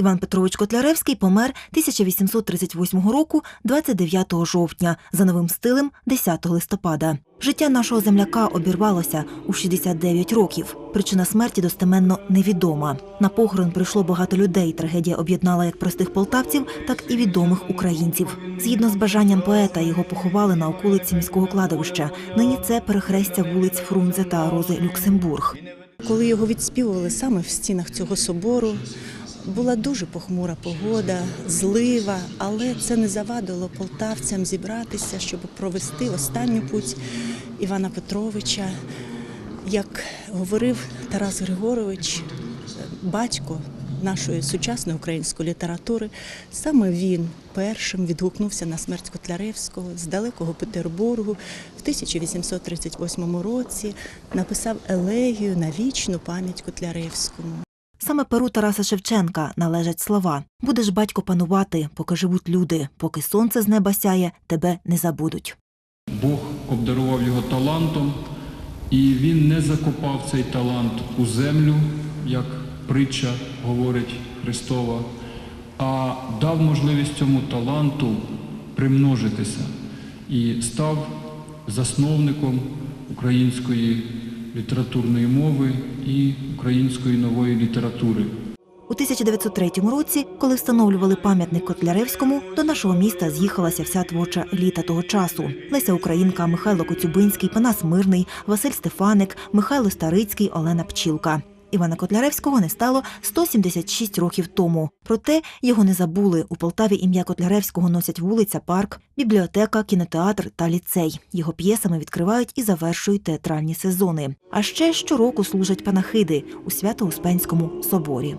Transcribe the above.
Іван Петрович Котляревський помер 1838 року 29 жовтня за новим стилем 10 листопада. Життя нашого земляка обірвалося у 69 років. Причина смерті достеменно невідома. На похорон прийшло багато людей. Трагедія об'єднала як простих полтавців, так і відомих українців. Згідно з бажанням поета, його поховали на околиці міського кладовища. Нині це перехрестя вулиць Фрунзе та Рози Люксембург. Коли його відспівували саме в стінах цього собору, була дуже похмура погода, злива, але це не завадило полтавцям зібратися, щоб провести останню путь Івана Петровича. Як говорив Тарас Григорович, батько нашої сучасної української літератури, саме він першим відгукнувся на смерть Котляревського з далекого Петербургу в 1838 році, написав елегію на вічну пам'ять Котляревському. Саме перу Тараса Шевченка належать слова: Будеш батько панувати, поки живуть люди, поки сонце з неба сяє, тебе не забудуть. Бог обдарував його талантом, і він не закопав цей талант у землю, як притча говорить Христова, а дав можливість цьому таланту примножитися і став засновником української літературної мови і української нової літератури. У 1903 році, коли встановлювали пам'ятник Котляревському, до нашого міста з'їхалася вся творча еліта того часу: Леся Українка, Михайло Коцюбинський, Панас Мирний, Василь Стефаник, Михайло Старицький, Олена Пчілка. Івана Котляревського не стало 176 років тому. Проте його не забули. У Полтаві ім'я Котляревського носять вулиця, парк, бібліотека, кінотеатр та ліцей. Його п'єсами відкривають і завершують театральні сезони. А ще щороку служать панахиди у Свято-Успенському соборі.